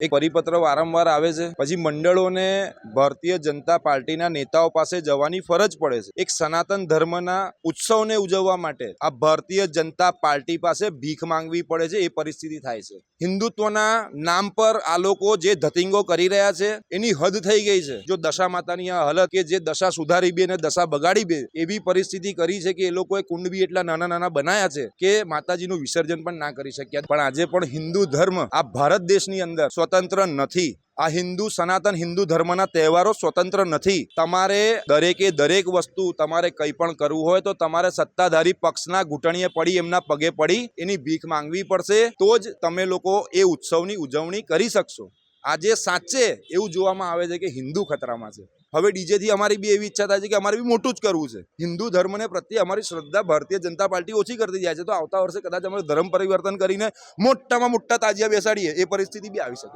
એક પરિપત્ર વારંવાર આવે છે. પછી મંડળોને ભારતીય જનતા પાર્ટીના નેતાઓ પાસે જવાની ફરજ પડે છે. એક સનાતન ધર્મના ઉત્સવને ઉજવવા માટે આ ભારતીય જનતા પાર્ટી પાસે ભીખ માંગવી પડે છે, એ પરિસ્થિતિ થાય છે. હિન્દુત્વના નામ પર આ લોકો જે ધતિંગો કરી રહ્યા છે, એની હદ થઈ ગઈ છે. જો દશા માતાની આ હાલત કે જે દશા સુધારી બે અને દશા બગાડી બે, એવી પરિસ્થિતિ કરી છે કે એ લોકોએ કુંડવી એટલા નાના નાના બનાયા છે કે માતાજીનું વિસર્જન પણ ના કરી શક્યા. પણ આજે પણ હિન્દુ ધર્મ આ ભારત દેશની અંદર સ્વતંત્ર નથી. આ હિન્દુ સનાતન હિન્દુ ધર્મના તહેવારો સ્વતંત્ર નથી. તમારે દરેકે દરેક વસ્તુ તમારે કંઈ પણ કરવું હોય તો તમારે સત્તાધારી પક્ષના ઘૂંટણીએ પડી, એમના પગે પડી, એની ભીખ માંગવી પડશે. તો જ તમે લોકો એ ઉત્સવની ઉજવણી કરી શકશો. આજે સાચે એવું જોવામાં આવે છે કે હિન્દુ ખતરામાં છે. હવે ડીજેથી અમારી બી એવી ઈચ્છા થાય છે કે અમારે બી મોટું જ કરવું છે. હિન્દુ ધર્મને પ્રત્યે અમારી શ્રદ્ધા ભારતીય જનતા પાર્ટી ઓછી કરતી જાય છે. તો આવતા વર્ષે કદાચ અમે ધર્મ પરિવર્તન કરીને મોટામાં મોટા તાજિયા બેસાડીએ. એ પરિસ્થિતિ બી આવી શકે.